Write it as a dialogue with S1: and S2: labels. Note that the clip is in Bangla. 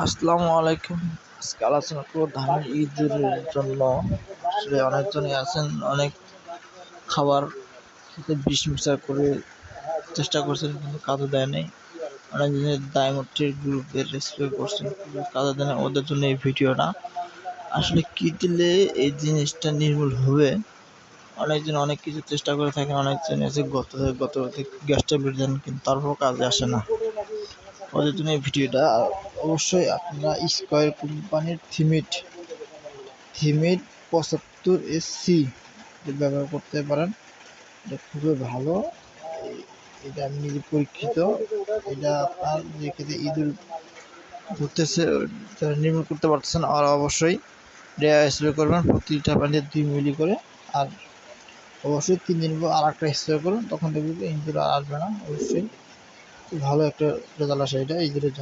S1: আসসালামু আলাইকুম। আজকে আলোচনা করব ধানের ইঁদুরের জন্য। আসলে অনেকজনই আছেন, অনেক খাবার খেতে বিষ মিক্সার করে চেষ্টা করছেন, কিন্তু কাজে দেয় নাই। অনেক দিনের ডায়মন্ডের গ্রুপের স্প্রে করছেন কাজে দেয় না ওদের জন্য এই ভিডিওটা। আসলে কী দিলে এই জিনিসটা নির্মূল হবে? অনেকজন অনেক কিছু চেষ্টা করে থাকেন, অনেকজন এসে গত গত গ্যাস ট্যাবলেট দেন, কিন্তু তারপর কাজে আসে না। ওদের জন্য এই ভিডিওটা অবশ্যই আপনারা স্কোয়ার কোম্পানির থিমিট থিমিট পঁচাত্তর এস ব্যবহার করতে পারেন। এটা খুবই ভালো। এটা নিজে পরীক্ষিত এটা আপনার যে ক্ষেত্রে ইঁদুর ধরতেছে তারা নির্মূল করতে পারতেছেন, আর অবশ্যই রেয়া স্প্রে করবেন প্রতিটা পানিতে দুই মিলি করে। আর অবশ্যই তিন দিন পর আর একটা স্প্রে করুন তখন দেখবেন ইঁদুর আর আসবে না। অবশ্যই ভালো একটা রেজাল্ট আসে এটা ইঁদুরের জন্য।